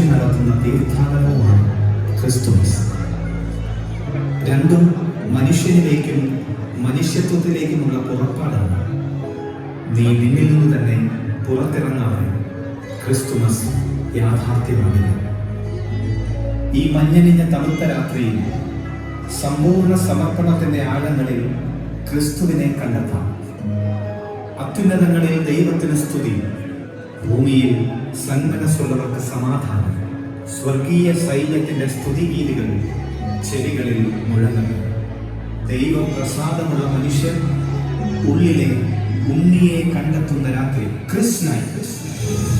മനുഷ്യൻ നടത്തുന്ന തീർത്ഥാടനവുമാണ് ക്രിസ്തുമസ്. രണ്ടും മനുഷ്യനിലേക്കും മനുഷ്യത്വത്തിലേക്കുമുള്ള പുറപ്പാടാണ്. നീ നിന്നിൽ നിന്ന് തന്നെ പുറത്തിറങ്ങാതെ ക്രിസ്തുമസ് യാഥാർത്ഥ്യമാണ് ഈ മഞ്ഞനിഞ്ഞ തണുത്ത രാത്രിയിൽ സമ്പൂർണ സമർപ്പണത്തിന്റെ ആഴങ്ങളിൽ ക്രിസ്തുവിനെ കണ്ടെത്താം. അത്യുന്നതങ്ങളിൽ ദൈവത്തിന് സ്തുതി. ഭൂമിയിൽ സന്മനസ്സുള്ളവർക്ക് സമാധാനം സ്വർഗീയ സൈന്യത്തിന്റെ സ്തുതിഗീതികൾ ചെവികളിൽ മുഴങ്ങുന്നു. ദൈവപ്രസാദമുള്ള മനുഷ്യർ ഉള്ളിലെ ഉണ്ണിയെ കണ്ടെത്തുന്ന രാത്രി കൃഷ്ണ നസറത്തു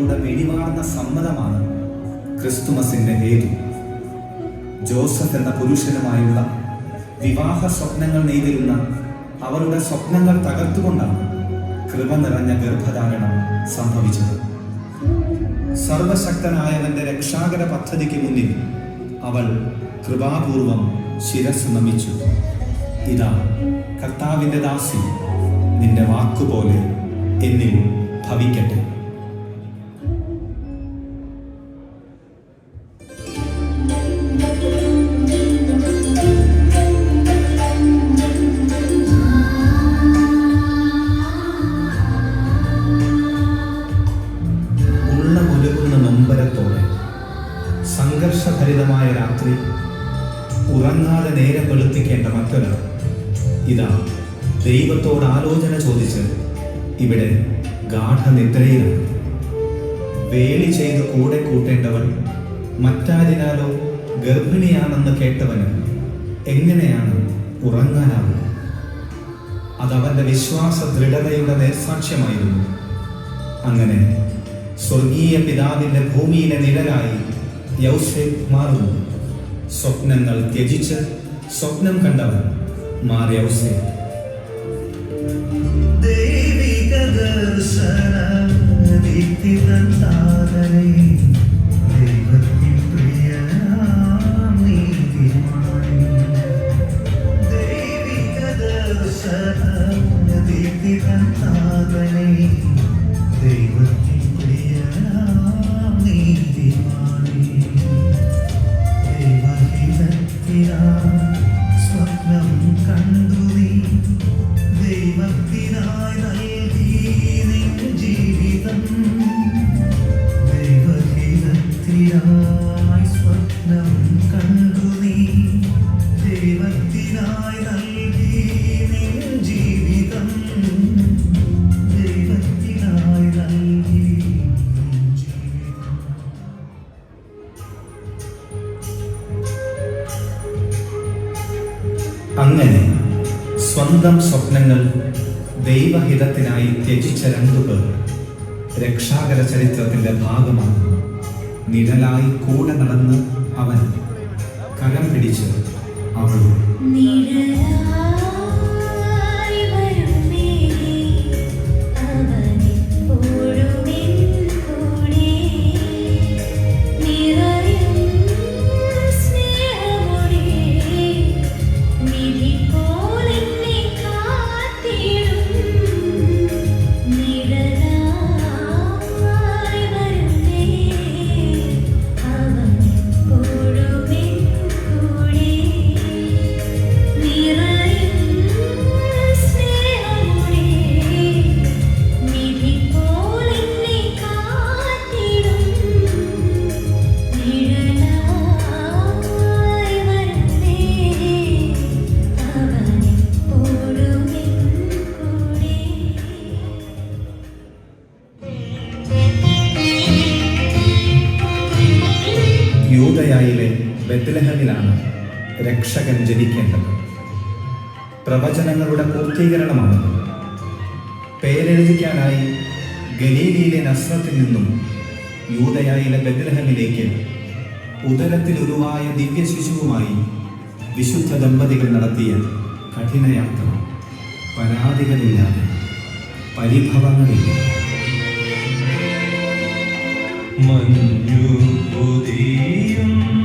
അവരുടെ വെടിവാർന്ന സമ്മതമാണ് ക്രിസ്തുമസിന്റെ ഹേതു ജോസഫ് എന്ന പുരുഷനുമായുള്ള വിവാഹ സ്വപ്നങ്ങൾ നെയ്തിരുന്ന അവരുടെ സ്വപ്നങ്ങൾ തകർത്തുകൊണ്ടാണ് കൃപ നിറഞ്ഞ ഗർഭധാരണം സംഭവിച്ചത്. സർവശക്തനായവന്റെ രക്ഷാകര പദ്ധതിക്ക് മുന്നിൽ അവൾ കൃപാപൂർവം ശിരസ് നമിച്ചു. ഇതാ കർത്താവിന്റെ ദാസി നിന്റെ വാക്കുപോലെ എന്നിൽ ഭവിക്കട്ടെ. ഇതാ ദൈവത്തോട് ആലോചന ചോദിച്ച് ഇവിടെ ഗാഠനിദ്രയിലാണ്. വേലി ചെയ്ത് കൂടെ കൂട്ടേണ്ടവൻ മറ്റാരിനാലോ ഗർഭിണിയാണെന്ന് കേട്ടവന് എങ്ങനെയാണ് ഉറങ്ങാനാവുക? അതവന്റെ വിശ്വാസ ദൃഢതയുടെ നേർസാക്ഷ്യമായിരുന്നു. അങ്ങനെ സ്വർഗീയ പിതാവിന്റെ ഭൂമിയിലെ നിഴലായി യൗസേഫ് മാറുന്നു. സ്വപ്നങ്ങൾ ത്യജിച്ച് സ്വപ്നം കണ്ടവൻ മാറി യൗസേപ്പ് ദൈവിക ദർശന ദൈവിക ദർശന ദീപ്തിതന്താരനെ ദൈവത്തിൻ സ്വന്തം സ്വപ്നങ്ങൾ ദൈവഹിതത്തിനായി ത്യജിച്ച രണ്ടു പേർ രക്ഷാകര ചരിത്രത്തിന്റെ ഭാഗമാണ്. നിഴലായി കൂടെ നടന്ന് അവൻ കരം പിടിച്ച് അവൾ രക്ഷകൻ ജനിക്കേണ്ടത് പ്രവചനങ്ങളുടെ പൂർത്തീകരണമാണ്. പേരെഴുതിക്കാനായി ഗലീലിയിലെ നസ്രത്തിൽ നിന്നും യൂതയായിലെ ബethlehem-ലേക്ക് ഉദരത്തിൽ ഉരുവായ ദിവ്യ ശിശുവുമായി വിശുദ്ധ ദമ്പതികൾ നടത്തിയ കഠിനയാത്ര. പരാതികളില്ലാതെ പരിഭവങ്ങളില്ല. മഞ്ഞു പൊതിയുന്ന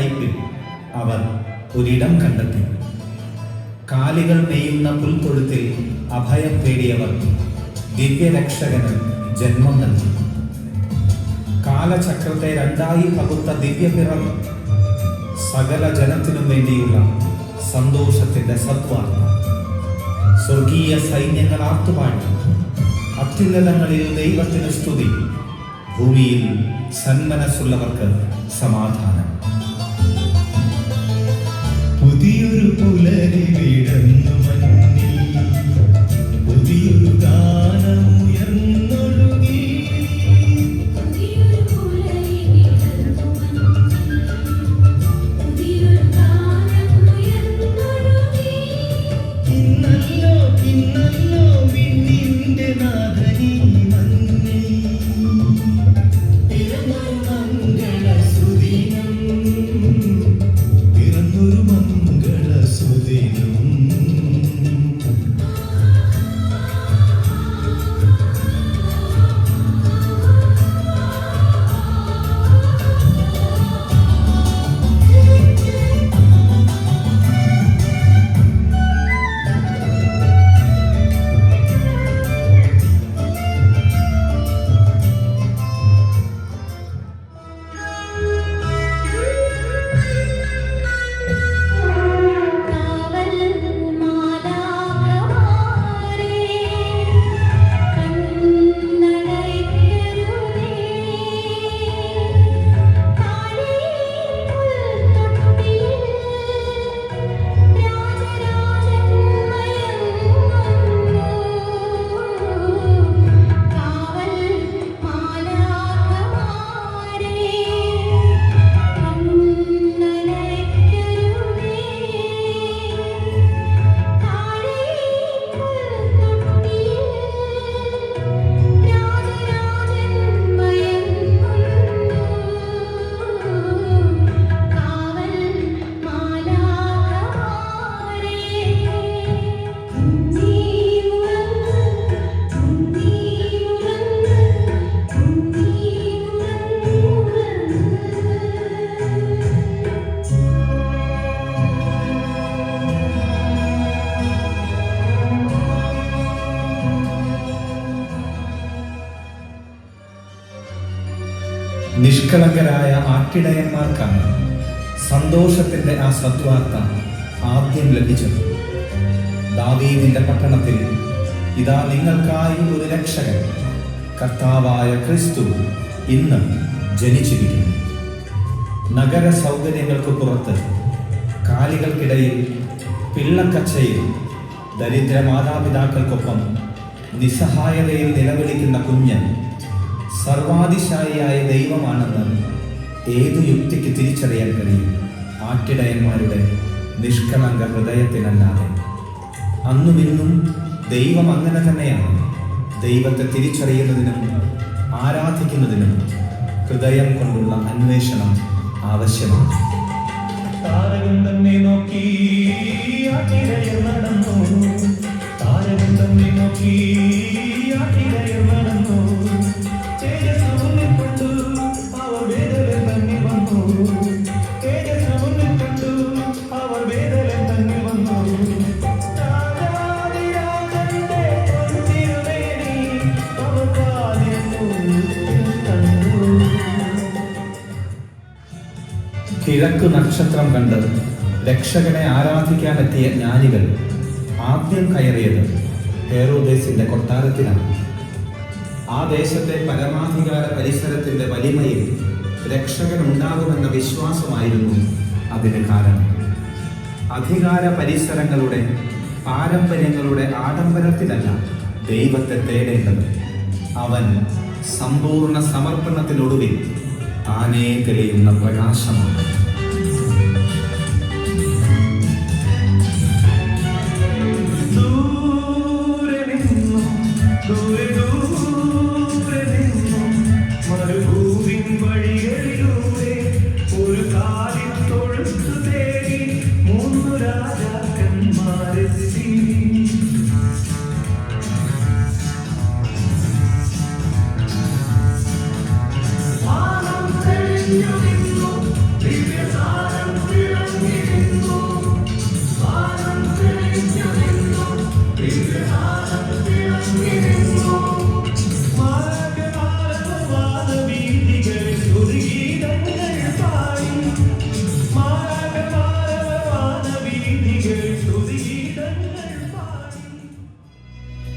കൈപ്പിൽ അവർ ഒരിടം കണ്ടെത്തി. കാലികൾ നെയ്യുന്ന പുൽത്തൊഴുത്തിൽ അഭയം തേടിയവർ ദിവ്യരക്ഷകന് ജന്മം നൽകി. കാലചക്രത്തെ രണ്ടായി പകുത്ത ദിവ്യപിറവ്. സകല ജനത്തിനും വേണ്ടിയുള്ള സന്തോഷത്തിന്റെ സത്വാർത്ത സ്വർഗീയ സൈന്യങ്ങൾ ആർത്തുപാടി. അത്യുന്നതങ്ങളിൽ ദൈവത്തിന് സ്തുതി. ഭൂമിയിൽ സന്മനസ്സുള്ളവർക്ക് സമാധാനം. പുലരി വിടന്നു നിഷ്കളങ്കരായ ആട്ടിടയന്മാർക്കാണ് സന്തോഷത്തിന്റെ ആ സദ്വാർത്ത ആദ്യം ലഭിച്ചത്. ദാവീദിന്റെ പട്ടണത്തിൽ ഇതാ നിങ്ങൾക്കായി ഒരു രക്ഷകൻ കർത്താവായ ക്രിസ്തു ഇന്ന് ജനിച്ചിരിക്കുന്നു. നഗര സൗകര്യങ്ങൾക്ക് പുറത്ത് കാലികൾക്കിടയിൽ പിള്ളക്കച്ചയിൽ ദരിദ്ര മാതാപിതാക്കൾക്കൊപ്പം നിസ്സഹായതയിൽ നിലവിളിക്കുന്ന കുഞ്ഞ് സർവാതിശായിയായ ദൈവമാണെന്ന് ഏത് യുക്തിക്ക് തിരിച്ചറിയാൻ കഴിയും? ആട്ടിടയന്മാരുടെ നിഷ്കളങ്ക ഹൃദയത്തിനല്ലാതെ. അന്നു ഇന്നും ദൈവം അങ്ങനെ തന്നെയാണ്. ദൈവത്തെ തിരിച്ചറിയുന്നതിനും ആരാധിക്കുന്നതിനും ഹൃദയം കൊണ്ടുള്ള അന്വേഷണം ആവശ്യമാണ്. താരകം തന്നെ നോക്കി നടന്നു. താരകം തന്നെ നോക്കി കിഴക്ക് നക്ഷത്രം കണ്ട് രക്ഷകനെ ആരാധിക്കാനെത്തിയ ജ്ഞാനികൾ ആദ്യം കയറിയത് ഹേറോദേസിന്റെ കൊട്ടാരത്തിലാണ്. ആ ദേശത്തെ പരമാധികാര പരിസരത്തിന്റെ വലിമയിൽ രക്ഷകൻ ഉണ്ടാകുമെന്ന വിശ്വാസമായിരുന്നു അതിന് കാരണം. അധികാര പരിസരങ്ങളുടെ പാരമ്പര്യങ്ങളുടെ ആഡംബരത്തിലല്ല ദൈവത്തെ തേടേണ്ടത്. അവൻ സമ്പൂർണ സമർപ്പണത്തിനൊടുവിൽ താനേ തെളിയുന്ന പ്രകാശമാണ്.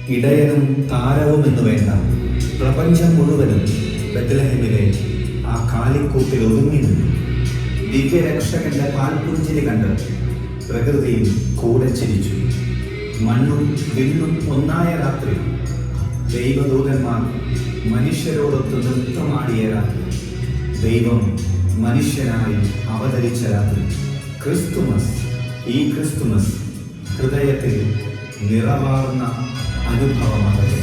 ഇടയനും താരവും എന്ന് വേണ്ട. പ്രപഞ്ചം മുഴുവനും ബethlehem-ലെ ആ കാലിക്കൂട്ടിൽ ഒതുങ്ങി നിന്നു ദിവ്യരക്ഷകന്റെ പാൽപുഞ്ചിരി കണ്ട് പ്രകൃതിയും കൂടെ ചിരിച്ചു. മണ്ണും വിണ്ണും ഒന്നായ രാത്രി ദൈവദൂതന്മാർ മനുഷ്യരോടൊത്ത് നൃത്തമാടിയ രാത്രി ദൈവം മനുഷ്യനായി അവതരിച്ച രാത്രി. ക്രിസ്തുമസ് ഈ ക്രിസ്തുമസ് ഹൃദയത്തിൽ നിറവാർന്ന അനുഭവമാകട്ടെ.